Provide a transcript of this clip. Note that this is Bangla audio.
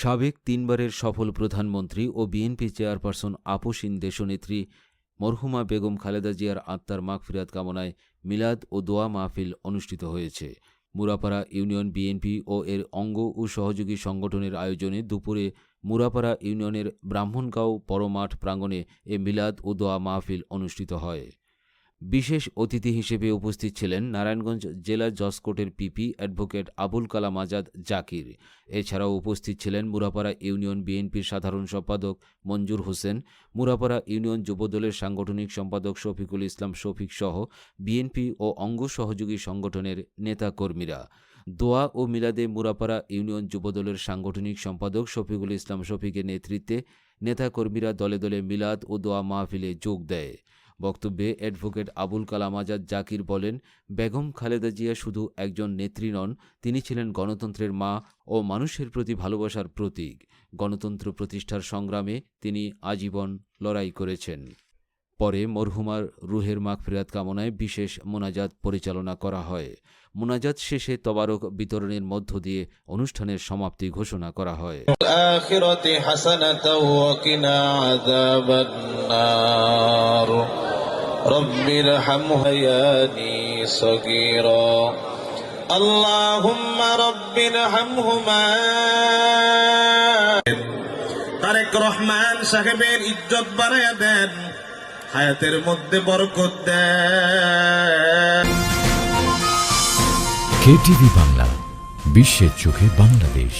সাবেক তিনবারের সফল প্রধানমন্ত্রী ও বিএনপি চেয়ারপারসন আপোসীন দেশনেত্রী মরহুমা বেগম খালেদা জিয়ার আত্মার মাগফিরাত কামনায় মিলাদ ও দোয়া মাহফিল অনুষ্ঠিত হয়েছে। মুরাপাড়া ইউনিয়ন বিএনপি ও এর অঙ্গ ও সহযোগী সংগঠনের আয়োজনে দুপুরে মুরাপাড়া ইউনিয়নের ব্রাহ্মণগাঁও পরমাঠ প্রাঙ্গণে এ মিলাদ ও দোয়া মাহফিল অনুষ্ঠিত হয়। বিশেষ অতিথি হিসেবে উপস্থিত ছিলেন নারায়ণগঞ্জ জেলা জজ কোর্টের পিপি অ্যাডভোকেট আবুল কালাম আজাদ জাকির। এছাড়াও উপস্থিত ছিলেন মুরাপাড়া ইউনিয়ন বিএনপির সাধারণ সম্পাদক মঞ্জুর হোসেন, মুরাপাড়া ইউনিয়ন যুবদলের সাংগঠনিক সম্পাদক শফিকুল ইসলাম শফিক সহ বিএনপি ও অঙ্গ সহযোগী সংগঠনের নেতাকর্মীরা। দোয়া ও মিলাদে মুরাপাড়া ইউনিয়ন যুবদলের সাংগঠনিক সম্পাদক শফিকুল ইসলাম শফিকের নেতৃত্বে নেতাকর্মীরা দলে দলে মিলাদ ও দোয়া মাহফিলে যোগ দেয়। বক্তব্যে অ্যাডভোকেট আবুল কালাম আজাদ জাকির বলেন, বেগম খালেদা জিয়া শুধু একজন নেত্রী নন, তিনি ছিলেন গণতন্ত্রের মা ও মানুষের প্রতি ভালোবাসার প্রতীক। গণতন্ত্র প্রতিষ্ঠার সংগ্রামে তিনি আজীবন লড়াই করেছেন। পরে মরহুমার রুহের মাগফিরাত কামনায় বিশেষ মোনাজাত পরিচালনা করা হয়। মোনাজাত শেষে তবারক বিতরণের মধ্য দিয়ে অনুষ্ঠানের সমাপ্তি ঘোষণা করা হয়। رب ارحمها ياني صغيرا اللهم رب ارحمهما তারেক রহমান সাহেবের ইজ্জত বাড়াইয়া দেন হায়াতের মধ্যে বরকত দেন কেটিভি বাংলা বিশ্বের চোখে বাংলাদেশ